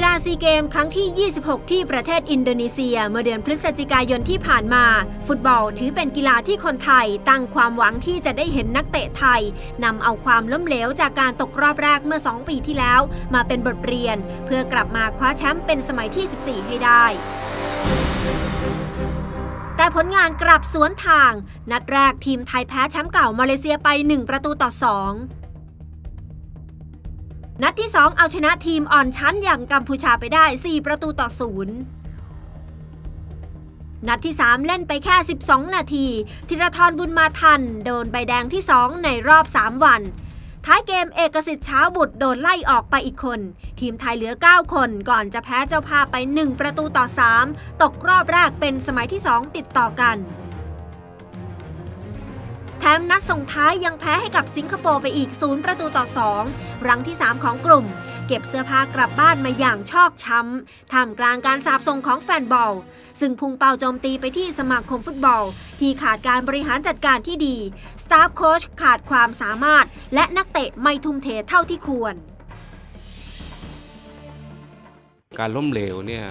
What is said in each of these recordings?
กีฬาซีเกมครั้งที่ 26 ที่ประเทศอินโดนีเซีย เมื่อเดือนพฤศจิกายนที่ผ่านมา ฟุตบอลถือเป็นกีฬาที่คนไทย ตั้งความหวังที่จะได้เห็นนักเตะไทยนำเอาความล้มเหลวจากการตกรอบแรกเมื่อ 2 ปีที่แล้ว มาเป็นบทเรียน เพื่อกลับมาคว้าแชมป์เป็นสมัยที่ 14 ให้ได้แต่ผลงานกลับสวนทาง นัดแรกทีมไทยแพ้แชมป์เก่ามาเลเซียไป 1 ประตูต่อ 2 นัดที่ 2 เอาชนะทีมอ่อนชั้นอย่างกัมพูชาไปได้ 4 ประตูต่อ0นัดที่ 3 เล่นไปแค่ 12 นาที ธีรทรบุญมาทัน โดนใบแดงที่ 2 ในรอบ 3 วัน ท้ายเกมเอกสิทธิ์เช้าบุตรโดนไล่ออกไปอีกคน ทีมไทยเหลือ 9 คนก่อนจะแพ้เจ้าภาพไป 1 ประตูต่อ 3 ตกรอบแรกเป็นสมัยที่ 2 ติดต่อกัน แถมนัดส่งท้ายยังแพ้ให้กับสิงคโปร์ไปอีก 0 ประตูต่อ 2 รังที่ 3 ของกลุ่ม เก็บเสื้อผ้ากลับบ้านมาอย่างชอกช้ำท่ามกลางการสาบส่งของแฟนบอล ซึ่งพุ่งเป้าโจมตีไปที่สมาคมฟุตบอล ที่ขาดการบริหารจัดการที่ดี สตาฟโค้ชขาดความสามารถ และนักเตะไม่ทุ่มเทเท่าที่ควร การล้มเหลวเนี่ย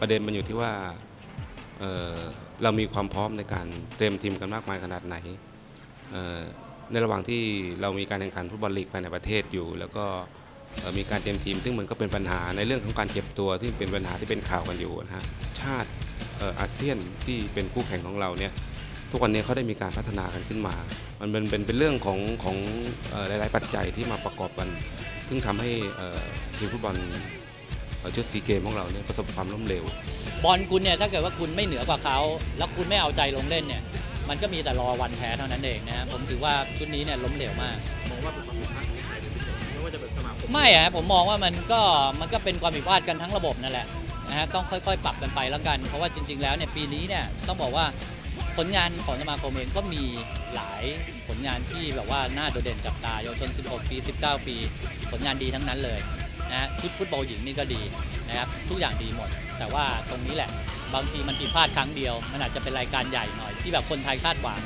ประเด็นมันอยู่ที่ว่า เรามีความพร้อมในการเตรียมทีมกันมากมายขนาดไหน ในระหว่างที่เรามีการแข่งขันฟุตบอลลีกภายในประเทศอยู่ แล้วก็มีการเตรียมทีม ซึ่งมันก็เป็นปัญหาในเรื่องของการเก็บตัวที่เป็นปัญหาที่เป็นข่าวกันอยู่นะฮะชาติอาเซียนที่เป็นคู่แข่งของเราเนี่ยทุกวันนี้เขาได้มีการพัฒนากันขึ้นมา มันเป็นเป็นเป็นเรื่องของของหลาย ๆ ปัจจัยที่มาประกอบกัน ซึ่งทำให้ทีมฟุตบอล ชุดซีเกมของเราเนี่ยประสบความล้มเหลว บอลคุณเนี่ยถ้าเกิดว่าคุณไม่เหนือกว่าเขา แล้วคุณไม่เอาใจลงเล่นเนี่ยมันก็มีแต่รอวันแพ้เท่านั้นเองนะผมถือว่าชุดนี้เนี่ยล้มเหลวมากมองว่าเป็นความผิดพลาดของใครเป็นพิเศษไม่ว่าจะเป็นสมาคมไม่อะผมมองว่ามันก็มันก็เป็นความผิดพลาดกันทั้งระบบนั่นแหละนะฮะต้องค่อยๆ ปรับกันไปแล้วกัน เพราะว่าจริง ๆ แล้วเนี่ยปีนี้เนี่ยต้องบอกว่าผลงานของสมาคมเองก็มีหลายผลงานที่แบบว่าน่าโดดเด่นจับตาเยาวชน 16 ปี 19 ปี ผลงานดีทั้งนั้นเลย นะชุดฟุตบอลหญิงนี่ก็ดีนะครับทุกอย่างดีหมด แต่ว่าตรงนี้แหละ บางทีมันผิดพลาดครั้งเดียว มันอาจจะเป็นรายการใหญ่หน่อย ที่แบบคนไทยคาดหวัง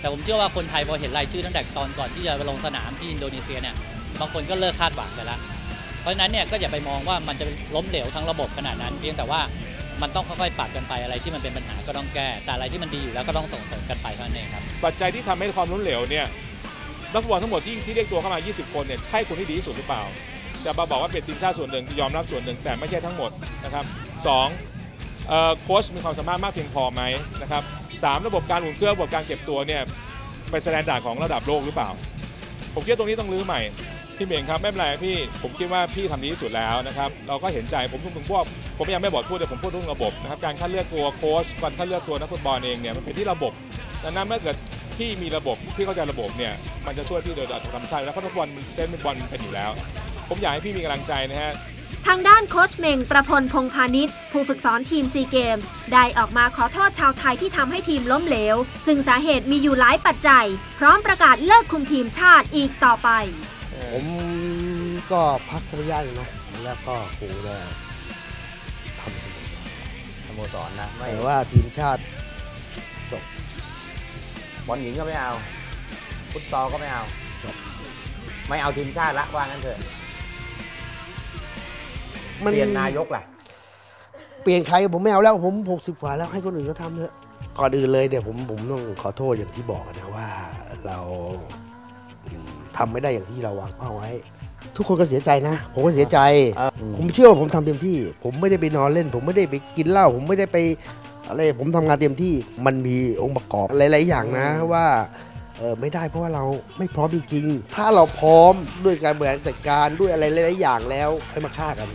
แต่ผมเชื่อว่าคนไทยพอเห็นรายชื่อตั้งแต่ตอนก่อนที่จะลงสนามที่อินโดนีเซียเนี่ยบางคนก็เลิกคาดหวังไปแล้วเพราะฉะนั้นเนี่ยก็อย่าไปมองว่ามันจะล้มเหลวทั้งระบบขนาดนั้น เพียงแต่ว่ามันต้องค่อยๆปรับกันไปอะไรที่มันเป็นปัญหาก็ต้องแก้ แต่อะไรที่มันดีอยู่แล้วก็ต้องส่งเสริมกันไปเท่านั้นเองครับปัจจัยที่ทำให้ความล้มเหลวเนี่ยนักฟุตบอลทั้งหมดที่ที่เรียกตัวเข้ามา 20 คนเนี่ยใช่คนที่ดีที่สุดหรือเปล่า จะมาบอกว่าเป็นทีมชาติส่วนหนึ่งยอมรับส่วนหนึ่งแต่ไม่ใช่ทั้งหมดนะครับสองโค้ชมีความสามารถมากเพียงพอไหมนะครับสามระบบการอุ่นเครื่องระบบการเก็บตัวเนี่ยเป็นสแตนดาร์ดของระดับโลกหรือเปล่า ผมคิดตรงนี้ต้องรื้อใหม่พี่เมงครับไม่เป็นไรพี่ผมคิดว่าพี่ทำดีที่สุดแล้วนะครับเราก็เห็นใจผมทุกคนพวกผมยังไม่บอกพูดแต่ผมพูดเรื่งระบบนะครับการคัดเลือกตัวโค้ชการคัดเลือกตัวนักฟุตบอลเองเนี่ยมันเป็นที่ระบบดังนั้นเมื่อเกิดที่มีระบบที่เข้าใจระบบเนี่ยมันจะช่วยพี่โดยธรรมชาติแล้วเพราะทุกบอลเซนเป็นบอลเป็นอยู่แล้ว ผมอยากให้พี่มีกำลังใจนะฮะทางด้านโค้ชเมงประพลพงพาณิชย์ผู้ฝึกสอนทีมซีเกมส์ได้ออกมาขอโทษชาวไทยที่ทำให้ทีมล้มเหลว ซึ่งสาเหตุมีอยู่หลายปัจจัย พร้อมประกาศเลิกคุมทีมชาติอีกต่อไป ผมก็พักสัญญาอยู่นะแล้วก็คงจะทำสโมสรนะแต่ว่าทีมชาติจบบอลหญิงก็ไม่เอาฟุตซอลก็ไม่เอาจบไม่เอาทีมชาติละว่างั้นเถอะ เปลี่ยนนายกล่ะ เปลี่ยนใครผมไม่เอาแล้วผมหกสิบกว่าแล้วให้คนอื่นเขาทำเถอะก่อนอื่นเลยเนี่ยผมผมต้องขอโทษอย่างที่บอกนะว่าเราทำไม่ได้อย่างที่เราวางเป้าไว้ ทุกคนก็เสียใจนะ ผมก็เสียใจผมเชื่อว่าผมทำเต็มที่ ผมไม่ได้ไปนอนเล่น ผมไม่ได้ไปกินเหล้าผมไม่ได้ไปอะไรผมทำงานเต็มที่ มันมีองค์ประกอบหลาย ๆ อย่างนะว่าเออไม่ได้เพราะว่าเราไม่พร้อมจริงๆถ้าเราพร้อมด้วยการบริหารจัดการด้วยอะไรหลาย ๆ อย่างแล้วให้มาฆ่ากัน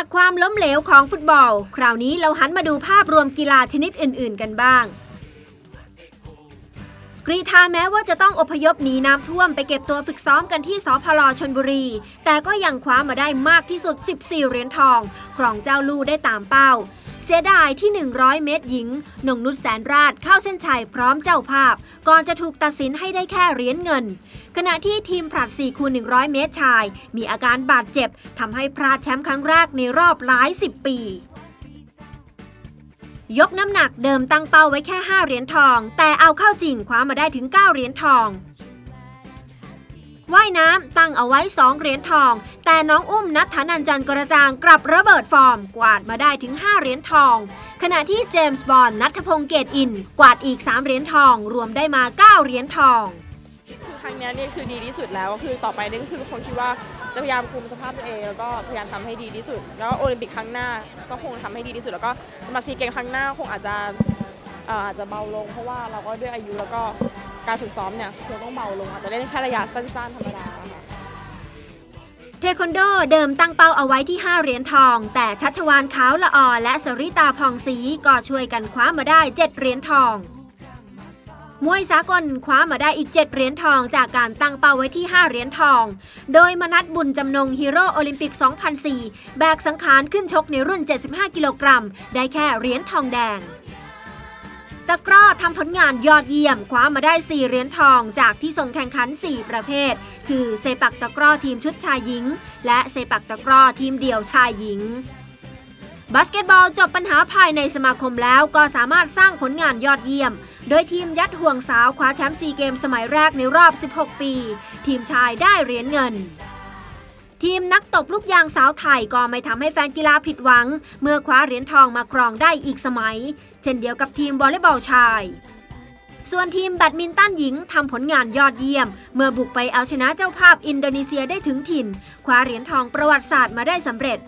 จากความล้มเหลวของฟุตบอล คราวนี้เราหันมาดูภาพรวมกีฬาชนิดอื่น ๆ กันบ้าง กรีธาแม้ว่าจะต้องอพยพหนีน้ำท่วมไปเก็บตัวฝึกซ้อมกันที่สพลชนบุรี แต่ก็ยังคว้ามาได้มากที่สุด 14 เหรียญทอง ครองเจ้าลู่ได้ตามเป้า เสียดายที่ 100 เมตรหญิงนงนุชแสนราชเข้าเส้นชัยพร้อมเจ้าภาพ ก่อนจะถูกตัดสินให้ได้แค่เหรียญเงิน ขณะที่ทีมผลัด4คูณ100 เมตรชาย มีอาการบาดเจ็บทำให้พลาดแชมป์ครั้งแรกในรอบหลายสิบปียกน้ำหนักเดิมตั้งเป้าไว้แค่ 5 เหรียญทอง แต่เอาเข้าจริงคว้ามาได้ถึง 9 เหรียญทองายน้ำตั้งเอาไว้ 2 เหรียญทอง แต่น้องอุ้มนัทธนันจันทร์กระจางกลับระเบิดฟอร์ม กวาดมาได้ถึง 5 เหรียญทอง ขณะที่เจมส์บอลนัทพงษ์เกตอิน กวาดอีก 3 เหรียญทอง รวมได้มา 9 เหรียญทองคือครั้งนี้นี่คือดีที่สุดแล้วก็คือต่อไปนี่ก็คือคงคิดว่าจะพยายามคุมสภาพตัวเอง แล้วก็พยายามทำให้ดีที่สุด แล้วโอลิมปิกครั้งหน้าก็คงทำให้ดีที่สุด แล้วก็สำหรับซีเกมครั้งหน้าคงอาจจะอาจจะเบาลง เพราะว่าเราก็ด้วยอายุแล้วก็ การฝึกซ้อมเนี่ยคงต้องเบาลงอาจจะเล่นแค่ระยะสั้นๆธรรมดาค่ะเทควันโดเดิมตั้งเป้าเอาไว้ที่ 5 เหรียญทอง แต่ชัชวานขาวละออและสริตาพองศรีก็ช่วยกันคว้ามาได้ 7 เหรียญทอง มวยสากลคว้ามาได้อีก 7 เหรียญทองจากการตั้งเป้าไว้ที่ 5 เหรียญทอง โดยมนัทบุญจำนงฮีโร่โอลิมปิก 2004 แบกสังขารขึ้นชกในรุ่น 75 กิโลกรัม ได้แค่เหรียญทองแดง ตะกร้อทำผลงานยอดเยี่ยม คว้ามาได้ 4 เหรียญทองจากที่ส่งแข่งขัน 4 ประเภท คือเซปักตะกร้อทีมชุดชายหญิง และเซปักตะกร้อทีมเดี่ยวชายหญิงบาสเกตบอลจบปัญหาภายในสมาคมแล้วก็สามารถสร้างผลงานยอดเยี่ยม โดยทีมยัดห่วงสาวคว้าแชมป์ซีเกมสมัยแรกในรอบ 16 ปี ทีมชายได้เหรียญเงิน ทีมนักตบลูกยางสาวไทยก็ไม่ทำให้แฟนกีฬาผิดหวัง เมื่อคว้าเหรียญทองมาครองได้อีกสมัย เช่นเดียวกับทีมวอลเลย์บอลชาย ส่วนทีมแบดมินตันหญิงทำผลงานยอดเยี่ยม เมื่อบุกไปเอาชนะเจ้าภาพอินโดนีเซียได้ถึงถิ่น คว้าเหรียญทองประวัติศาสตร์มาได้สำเร็จ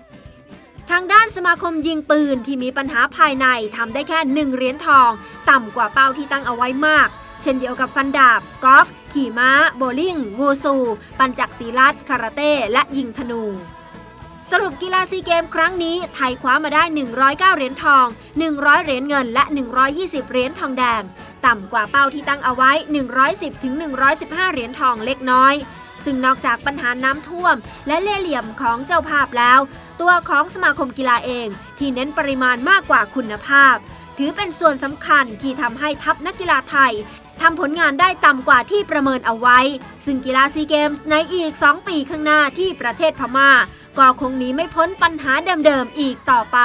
ทางด้านสมาคมยิงปืนที่มีปัญหาภายในทำได้แค่หนึ่งเหรียญทอง ต่ำกว่าเป้าที่ตั้งเอาไว้มาก เช่นเดียวกับฟันดาบ กอล์ฟ ขี่ม้า โบลิ่ง วูซู ปัญจักศีลัดคาราเต้ และยิงธนู สรุปกีฬาซีเกมครั้งนี้ ไทยคว้ามาได้ 109 เหรียญทอง 100 เหรียญเงิน และ 120 เหรียญทองแดง ต่ำกว่าเป้าที่ตั้งเอาไว้ 110ถึง115 เหรียญทองเล็กน้อย ซึ่งนอกจากปัญหาน้ำท่วม และเล่เหลี่ยมของเจ้าภาพแล้ว ตัวของสมาคมกีฬาเอง ที่เน้นปริมาณมากกว่าคุณภาพถือเป็นส่วนสำคัญที่ทำให้ทัพนักกีฬาไทย ทำผลงานได้ต่ำกว่าที่ประเมินเอาไว้ ซึ่งกีฬาซีเกมส์ในอีก 2 ปีข้างหน้าที่ประเทศพม่า ก็คงหนีไม่พ้นปัญหาเดิมๆอีกต่อไป